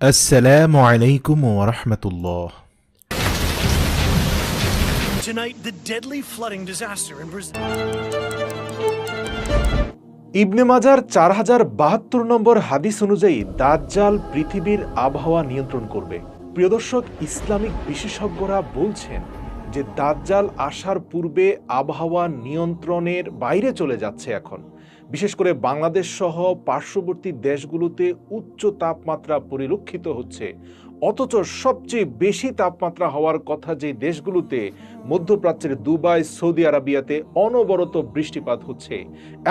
Assalamu alaikum wa rahmatullah. Tonight, the deadly ইবনে মাজার চার হাজার বাহাত্তর নম্বর হাদিস অনুযায়ী দাজ্জাল পৃথিবীর আবহাওয়া নিয়ন্ত্রণ করবে প্রিয়দর্শক ইসলামিক বিশেষজ্ঞরা বলছেন যে দাজ্জাল আসার পূর্বে আবহাওয়া নিয়ন্ত্রণের বাইরে চলে যাচ্ছে এখন। বিশেষ করে বাংলাদেশ সহ পার্শ্ববর্তী দেশগুলোতে উচ্চ তাপমাত্রা পরিলক্ষিত হচ্ছে। অথচ সবচেয়ে বেশি তাপমাত্রা হওয়ার কথা যে দেশগুলোতে মধ্যপ্রাচ্যের দুবাই, সৌদি আরবিয়াতে অনবরত বৃষ্টিপাত হচ্ছে।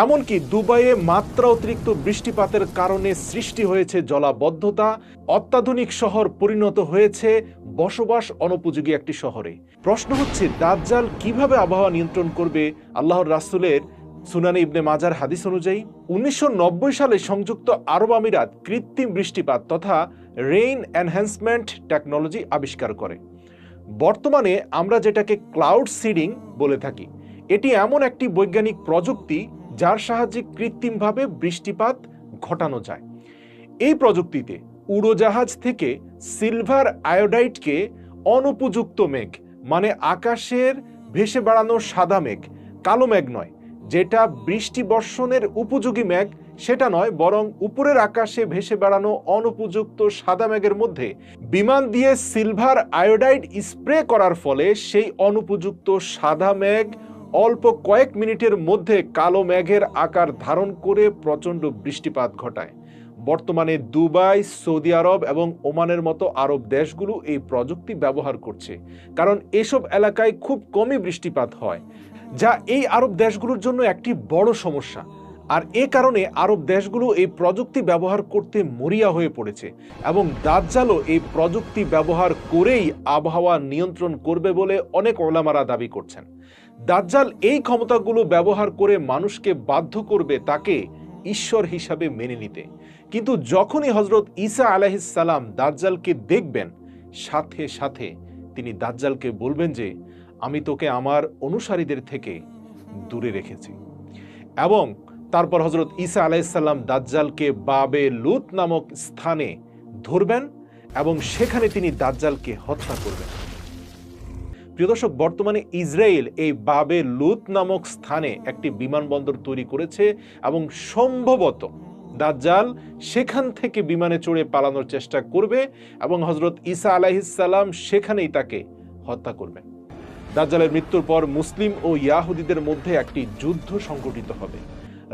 এমনকি দুবাইয়ে মাত্রা অতিরিক্ত বৃষ্টিপাতের কারণে সৃষ্টি হয়েছে জলাবদ্ধতা। অত্যাধুনিক শহর পরিণত হয়েছে বসবাস অনুপযোগী একটি শহরে। প্রশ্ন হচ্ছে, দাজ্জাল কীভাবে আবহাওয়া নিয়ন্ত্রণ করবে? আল্লাহর রাসূলের সুনানি ইবনে মাজার হাদিস অনুযায়ী, উনিশশো নব্বই সালে সংযুক্ত আরব আমিরাত কৃত্রিম বৃষ্টিপাত তথা রেইন এনহ্যান্সমেন্ট টেকনোলজি আবিষ্কার করে। বর্তমানে আমরা যেটাকে ক্লাউড সিডিং বলে থাকি, এটি এমন একটি বৈজ্ঞানিক প্রযুক্তি যার সাহায্যে কৃত্রিমভাবে বৃষ্টিপাত ঘটানো যায়। এই প্রযুক্তিতে উড়োজাহাজ থেকে সিলভার আয়োডাইটকে অনুপযুক্ত মেঘ মানে আকাশের ভেসে বেড়ানো সাদা মেঘ, কালো মেঘ নয় যেটা বৃষ্টি বর্ষণের উপযোগী মেঘ, সেটা নয়, বরং উপরের আকাশে ভেসে বেড়ানো অনুপযুক্ত সাদা মেঘের মধ্যে। বিমান দিয়ে সিলভার আয়োডাইড স্প্রে করার ফলে সেই অনুপযুক্ত সাদা মেঘ অল্প কয়েক মিনিটের মধ্যে কালো মেঘের আকার ধারণ করে প্রচণ্ড বৃষ্টিপাত ঘটায়। বর্তমানে দুবাই, সৌদি আরব এবং ওমানের মতো আরব দেশগুলো এই প্রযুক্তি ব্যবহার করছে। কারণ এসব এলাকায় খুব কমই বৃষ্টিপাত হয়, যা এই আরব দেশগুলোর জন্য একটি বড় সমস্যা। আর এ কারণে আরব দেশগুলো এই প্রযুক্তি ব্যবহার করতে মরিয়া হয়ে পড়েছে এবং দাজ্জালও এই প্রযুক্তি ব্যবহার করেই আবহাওয়া নিয়ন্ত্রণ করবে বলে অনেক ওলামারা দাবি করছেন। দাজ্জাল এই ক্ষমতাগুলো ব্যবহার করে মানুষকে বাধ্য করবে তাকে ঈশ্বর হিসাবে মেনে নিতে। কিন্তু যখনই হজরত ঈসা আলাহিসাল্লাম দাজ্জালকে দেখবেন, সাথে সাথে তিনি দাজ্জালকে বলবেন যে, আমি তোকে আমার অনুসারীদের থেকে দূরে রেখেছি। এবং তারপর হজরত ঈসা আলাইসাল্লাম দাজ্জালকে বাবে লুত নামক স্থানে ধরবেন এবং সেখানে তিনি দাজ্জালকে হত্যা করবেন। প্রিয় দর্শক, বর্তমানে ইসরায়েল এই বাবে লুত নামক স্থানে একটি বিমানবন্দর তৈরি করেছে এবং সম্ভবত দাজ্জাল সেখান থেকে বিমানে চড়ে পালানোর চেষ্টা করবে এবং হজরত ঈসা আলাহিসাল্লাম সেখানেই তাকে হত্যা করবেন দাজ্জালের মৃত্যুর পর মুসলিম ও ইয়াহুদিদের মধ্যে একটি যুদ্ধ সংঘটিত হবে।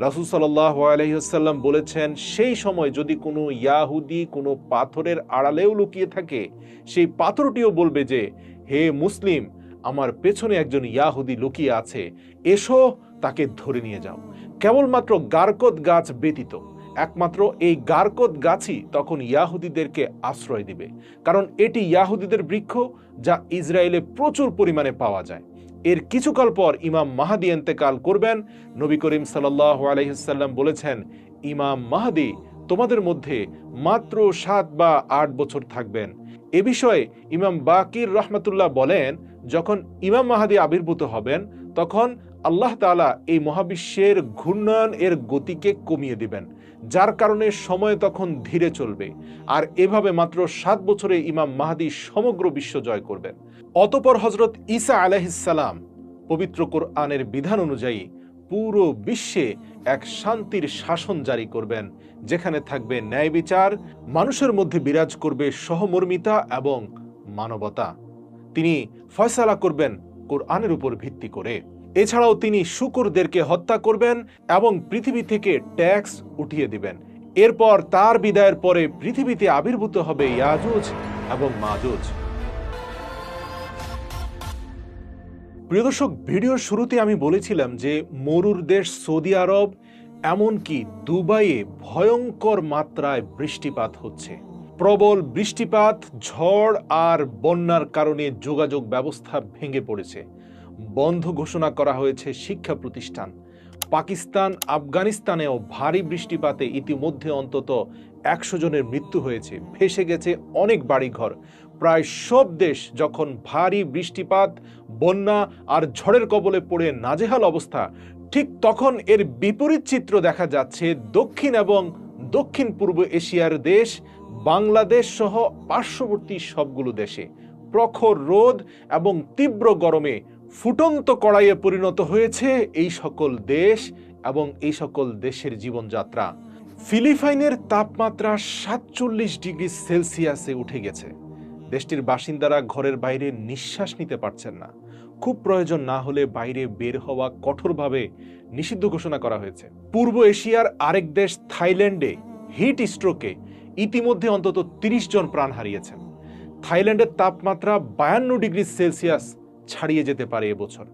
রাসুল সাল্লাহ আলহিহাল্লাম বলেছেন, সেই সময় যদি কোনো ইয়াহুদি কোনো পাথরের আড়ালেও লুকিয়ে থাকে, সেই পাথরটিও বলবে যে, হে মুসলিম, আমার পেছনে একজন ইয়াহুদি লুকিয়ে আছে, এসো তাকে ধরে নিয়ে যাও কেবলমাত্র গারকত গাছ ব্যতীত একমাত্র এই গারকত গাছই তখন ইয়াহুদিদেরকে আশ্রয় দিবে। কারণ এটি ইয়াহুদিদের বৃক্ষ যা ইসরায়েলে প্রচুর পরিমাণে পাওয়া যায়। এর কিছুকাল পর ইমাম মাহাদি এন্তেকাল করবেন। নবী করিম সাল্লাহ আলহিসাল্লাম বলেছেন, ইমাম মাহাদি, তোমাদের মধ্যে মাত্র সাত বা আট বছর থাকবেন। এ বিষয়ে ইমাম বাকির রহমতুল্লাহ বলেন, যখন ইমাম মাহাদি আবির্ভূত হবেন, তখন আল্লাহ তালা এই মহাবিশ্বের ঘূর্ণয়ন এর গতিকে কমিয়ে দিবেন, যার কারণে সময় তখন ধীরে চলবে। আর এভাবে মাত্র সাত বছরে ইমাম মাহাদি সমগ্র বিশ্ব জয় করবেন। অতপর হজরত ঈসা আলহিসাল্লাম পবিত্র কোরআনের বিধান অনুযায়ী পুরো বিশ্বে এক শান্তির শাসন জারি করবেন, যেখানে থাকবে ন্যায় বিচার, মানুষের মধ্যে বিরাজ করবে সহমর্মিতা এবং মানবতা। তিনি ফয়সালা করবেন কোরআনের উপর ভিত্তি করে। এছাড়াও তিনি শুকুরদেরকে হত্যা করবেন এবং পৃথিবী থেকে ট্যাক্স উঠিয়ে দিবেন। এরপর তার বিদায়ের পরে পৃথিবীতে আবির্ভূত হবে ইয়াজুজ এবং মাজুজ। প্রিয় দর্শক, ভিডিওর শুরুতে আমি বলেছিলাম যে মরুর দেশ সৌদি আরব, এমনকি দুবাইয়ে ভয়ঙ্কর মাত্রায় বৃষ্টিপাত হচ্ছে। প্রবল বৃষ্টিপাত, ঝড় আর বন্যার কারণে যোগাযোগ ব্যবস্থা ভেঙে পড়েছে। বন্ধ ঘোষণা করা হয়েছে শিক্ষা প্রতিষ্ঠান। পাকিস্তান, আফগানিস্তানেও ভারী বৃষ্টিপাতে ইতিমধ্যে অন্তত একশো জনের মৃত্যু হয়েছে। ভেসে গেছে অনেক বাড়িঘর। প্রায় সব দেশ যখন ভারী বৃষ্টিপাত, বন্যা আর ঝড়ের কবলে পড়ে নাজেহাল অবস্থা, ঠিক তখন এর বিপরীত চিত্র দেখা যাচ্ছে দক্ষিণ এবং দক্ষিণ পূর্ব এশিয়ার দেশ, বাংলাদেশ সহ পার্শ্ববর্তী সবগুলো দেশে। প্রখর রোদ এবং তীব্র গরমে ফুটন্ত কড়াইয়ে পরিণত হয়েছে এই সকল দেশ এবং এই সকল দেশের জীবনযাত্রা। ফিলিপাইনের তাপমাত্রা সাতচল্লিশ ডিগ্রি সেলসিয়াসে উঠে গেছে। দেশটির বাসিন্দারা ঘরের বাইরে নিঃশ্বাস নিতে পারছেন না। খুব প্রয়োজন না হলে বাইরে বের হওয়া কঠোরভাবে নিষিদ্ধ ঘোষণা করা হয়েছে। পূর্ব এশিয়ার আরেক দেশ থাইল্যান্ডে হিট স্ট্রোকে ইতিমধ্যে অন্তত তিরিশ জন প্রাণ হারিয়েছেন। থাইল্যান্ডের তাপমাত্রা বায়ান্ন ডিগ্রি সেলসিয়াস ছাড়িয়ে যেতে পারে এবছর।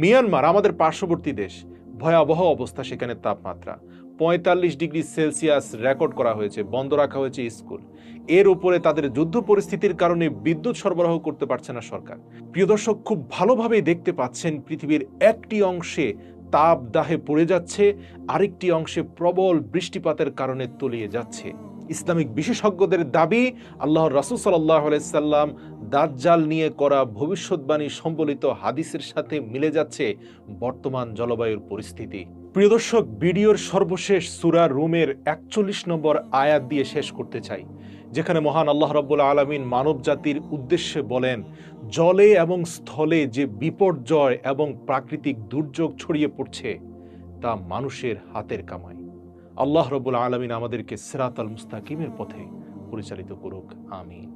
মিয়ানমার, আমাদের পার্শ্ববর্তী দেশ, ভয়াবহ অবস্থা, সেখানে তাপমাত্রা। পঁয়তাল্লিশ ডিগ্রি সেলসিয়াস রেকর্ড করা হয়েছে, বন্ধ রাখা হয়েছে স্কুল। এর উপরে তাদের যুদ্ধ পরিস্থিতির কারণে বিদ্যুৎ সরবরাহ করতে পারছে না সরকার। প্রিয় দর্শক, খুব ভালোভাবেই দেখতে পাচ্ছেন পৃথিবীর একটি অংশে তাপ দাহে পড়ে যাচ্ছে, আরেকটি অংশে প্রবল বৃষ্টিপাতের কারণে তলিয়ে যাচ্ছে। ইসলামিক বিশেষজ্ঞদের দাবি, আল্লাহর রাসুল সাল্লাহ সাল্লাম দাজ্জাল নিয়ে করা ভবিষ্যৎবাণী সম্বলিত হাদিসের সাথে মিলে যাচ্ছে বর্তমান জলবায়ুর পরিস্থিতি। প্রিয় দর্শক ভিডিওর সর্বশেষ সুরা রুমের একচল্লিশ নম্বর আয়াত দিয়ে শেষ করতে চাই, যেখানে মহান আল্লাহ রব্বুল আলমিন মানব জাতির উদ্দেশ্যে বলেন, জলে এবং স্থলে যে বিপর্যয় এবং প্রাকৃতিক দুর্যোগ ছড়িয়ে পড়ছে, তা মানুষের হাতের কামাই। আল্লাহ রব্বুল আলমিন আমাদেরকে সেরাত আল মুস্তাকিমের পথে পরিচালিত করুক, আমিন।